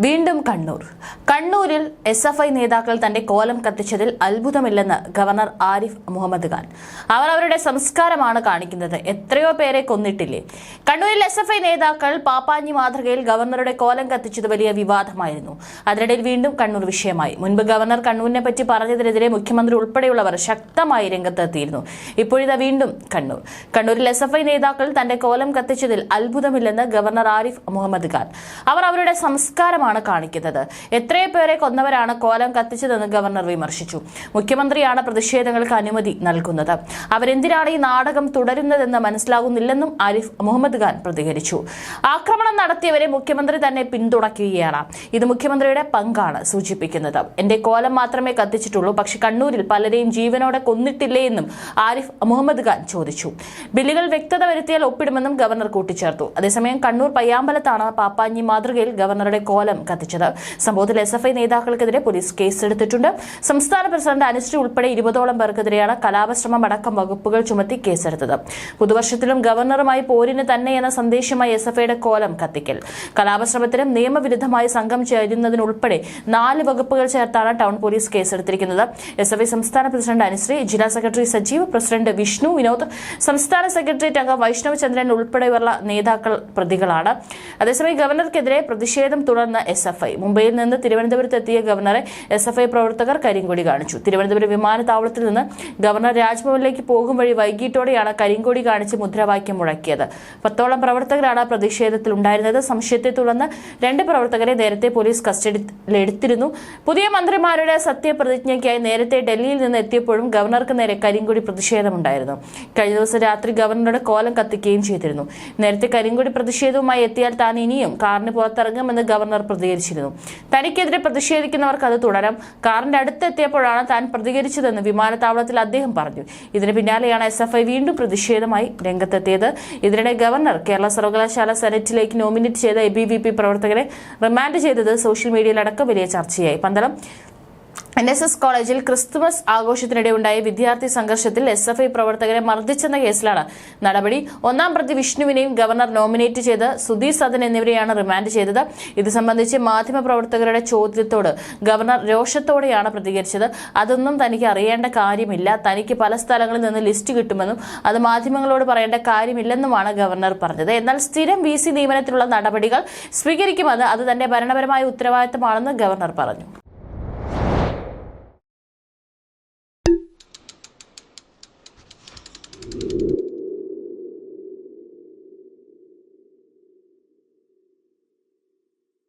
വീണ്ടും കണ്ണൂർ. കണ്ണൂരിൽ S F I നേതാക്കൾ തന്റെ കോലം കത്തിച്ചതിൽ അത്ഭുതമില്ലെന്ന് ഗവർണർ ആരിഫ് മുഹമ്മദ് ഖാൻ. അവർ അവരുടെ സംസ്കാരമാണ് കാണിക്കുന്നത്. എത്രയോ പേരെ കൊന്നിട്ടില്ലേ? കണ്ണൂരിൽ എസ് എഫ് ഐ നേതാക്കൾ പാപ്പാഞ്ഞി മാതൃകയിൽ ഗവർണറുടെ കോലം കത്തിച്ചത് വലിയ വിവാദമായിരുന്നു. അതിനിടയിൽ വീണ്ടും കണ്ണൂർ വിഷയമായി. മുൻപ് ഗവർണർ കണ്ണൂരിനെ പറ്റി പറഞ്ഞതിനെതിരെ മുഖ്യമന്ത്രി ഉൾപ്പെടെയുള്ളവർ ശക്തമായി രംഗത്തെത്തിയിരുന്നു. ഇപ്പോഴിതാ വീണ്ടും കണ്ണൂർ. കണ്ണൂരിൽ എസ് എഫ് ഐ നേതാക്കൾ തന്റെ കോലം കത്തിച്ചതിൽ അത്ഭുതമില്ലെന്ന് ഗവർണർ ആരിഫ് മുഹമ്മദ് ഖാൻ. അവർ അവരുടെ സംസ്കാരമാണ് കാണിക്കുന്നത്. എത്രയോ പേരെ കൊന്നവരാണ് കോലം കത്തിച്ചതെന്ന് ഗവർണർ വിമർശിച്ചു. മുഖ്യമന്ത്രിയാണ് പ്രതിഷേധങ്ങൾക്ക് അനുമതി നൽകുന്നത്. അവരെന്തിനാണ് ഈ നാടകം തുടരുന്നതെന്ന് മനസ്സിലാകുന്നില്ലെന്നും ആരിഫ് മുഹമ്മദ് ഖാൻ പ്രതികരിച്ചു. ആക്രമണം നടത്തിയവരെ മുഖ്യമന്ത്രി തന്നെ പിന്തുണയ്ക്കുകയാണ്. ഇത് മുഖ്യമന്ത്രിയുടെ പങ്കാണ് സൂചിപ്പിക്കുന്നത്. എന്റെ കോലം മാത്രമേ കത്തിച്ചിട്ടുള്ളൂ. പക്ഷെ കണ്ണൂരിൽ പലരെയും ജീവനോടെ കൊന്നിട്ടില്ലേ എന്നും ആരിഫ് മുഹമ്മദ് ഖാൻ ചോദിച്ചു. ബില്ലുകൾ വ്യക്തത വരുത്തിയാൽ ഒപ്പിടുമെന്നും ഗവർണർ കൂട്ടിച്ചേർത്തു. അതേസമയം കണ്ണൂർ പയ്യാമ്പലത്താണ് പാപ്പാഞ്ഞി മാതൃകയിൽ ഗവർണറുടെ കോലം കത്തിച്ചത്. സംഭവത്തിൽ എസ് എഫ് ഐ നേതാക്കൾക്കെതിരെ പോലീസ് കേസെടുത്തിട്ടുണ്ട്. സംസ്ഥാന പ്രസിഡന്റ് അനുശ്രീ ഉൾപ്പെടെ ഇരുപതോളം പേർക്കെതിരെയാണ് കലാപശ്രമം അടക്കം വകുപ്പുകൾ ചുമത്തി കേസെടുത്തത്. പുതുവർഷത്തിലും ഗവർണറുമായി പോരിന് തന്നെ എന്ന സന്ദേശമായി എസ് എഫ് ഐയുടെ കോലം കത്തിക്കൽ. കലാപശ്രമത്തിനും നിയമവിരുദ്ധമായി സംഘം ചേരുന്നതിനുൾപ്പെടെ നാല് വകുപ്പുകൾ ചേർത്താണ് ടൗൺ പോലീസ് കേസെടുത്തിരിക്കുന്നത്. എസ് എഫ് ഐ സംസ്ഥാന പ്രസിഡന്റ് അനുശ്രീ ജില്ലാ സെക്രട്ടറി സജീവ് പ്രസിഡന്റ് വിഷ്ണു വിനോദ് സംസ്ഥാന സെക്രട്ടേറിയറ്റ് അംഗം വൈഷ്ണവ് ചന്ദ്രൻ ഉൾപ്പെടെയുള്ള നേതാക്കൾ പ്രതികളാണ്. അതേസമയം ഗവർണർക്കെതിരെ പ്രതിഷേധം തുടർന്ന് എസ് എഫ് ഐ മുംബൈയിൽ നിന്ന് തിരുവനന്തപുരത്ത് എത്തിയ ഗവർണറെ എസ് എഫ് ഐ പ്രവർത്തകർ കരിങ്കൊടി കാണിച്ചു. തിരുവനന്തപുരം വിമാനത്താവളത്തിൽ നിന്ന് ഗവർണർ രാജ്ഭവനിലേക്ക് പോകും വഴി വൈകിട്ടോടെയാണ് കരിങ്കൊടി കാണിച്ച് മുദ്രാവാക്യം മുഴക്കിയത്. പത്തോളം പ്രവർത്തകരാണ് പ്രതിഷേധത്തിൽ ഉണ്ടായിരുന്നത്. സംശയത്തെ തുടർന്ന് രണ്ട് പ്രവർത്തകരെ നേരത്തെ പോലീസ് കസ്റ്റഡിയിലെടുത്തിരുന്നു പുതിയ മന്ത്രിമാരുടെ സത്യപ്രതിജ്ഞയ്ക്കായി നേരത്തെ ഡൽഹിയിൽ നിന്ന് എത്തിയപ്പോഴും ഗവർണർക്ക് നേരെ കരിങ്കൊടി പ്രതിഷേധമുണ്ടായിരുന്നു. കഴിഞ്ഞ ദിവസം രാത്രി ഗവർണറുടെ കോലം കത്തിക്കുകയും ചെയ്തിരുന്നു. നേരത്തെ കരിങ്കൊടി പ്രതിഷേധവുമായി എത്തിയാൽ താൻ ഇനിയും കാറിന് പുറത്തിറങ്ങുമെന്ന് ഗവർണർ പ്രതികരിച്ചിരുന്നു. തനിക്കെതിരെ പ്രതിഷേധിക്കുന്നവർക്ക് അത് തുടരാം. കാറിന്റെ അടുത്തെത്തിയപ്പോഴാണ് താൻ പ്രതികരിച്ചതെന്ന് വിമാനത്താവളത്തിൽ അദ്ദേഹം പറഞ്ഞു. ഇതിന് പിന്നാലെയാണ് എസ് എഫ് ഐ വീണ്ടും പ്രതിഷേധമായി രംഗത്തെത്തിയത്. ഇതിനിടെ ഗവർണർ കേരള സർവകലാശാല സെനറ്റിലേക്ക് നോമിനേറ്റ് ചെയ്ത എ ബി വി പി പ്രവർത്തകരെ റിമാൻഡ് ചെയ്തത് സോഷ്യൽ മീഡിയയിലടക്കം വലിയ ചർച്ചയായി. പന്തളം എൻ എസ് എസ് കോളേജിൽ ക്രിസ്തുമസ് ആഘോഷത്തിനിടെ ഉണ്ടായ വിദ്യാർത്ഥി സംഘർഷത്തിൽ എസ് എഫ് ഐ പ്രവർത്തകരെ മർദ്ദിച്ചെന്ന കേസിലാണ് നടപടി. ഒന്നാം പ്രതി വിഷ്ണുവിനെയും ഗവർണർ നോമിനേറ്റ് ചെയ്ത് സുധീർ സദൻ എന്നിവരെയാണ് റിമാൻഡ് ചെയ്തത്. ഇത് സംബന്ധിച്ച് മാധ്യമപ്രവർത്തകരുടെ ചോദ്യത്തോട് ഗവർണർ രോഷത്തോടെയാണ് പ്രതികരിച്ചത്. അതൊന്നും തനിക്ക് അറിയേണ്ട കാര്യമില്ല. തനിക്ക് പല സ്ഥലങ്ങളിൽ നിന്ന് ലിസ്റ്റ് കിട്ടുമെന്നും അത് മാധ്യമങ്ങളോട് പറയേണ്ട കാര്യമില്ലെന്നുമാണ് ഗവർണർ പറഞ്ഞത്. എന്നാൽ സ്ഥിരം വി നിയമനത്തിലുള്ള നടപടികൾ സ്വീകരിക്കുമെന്ന് അത് തന്റെ ഭരണപരമായ ഉത്തരവാദിത്തമാണെന്ന് ഗവർണർ പറഞ്ഞു.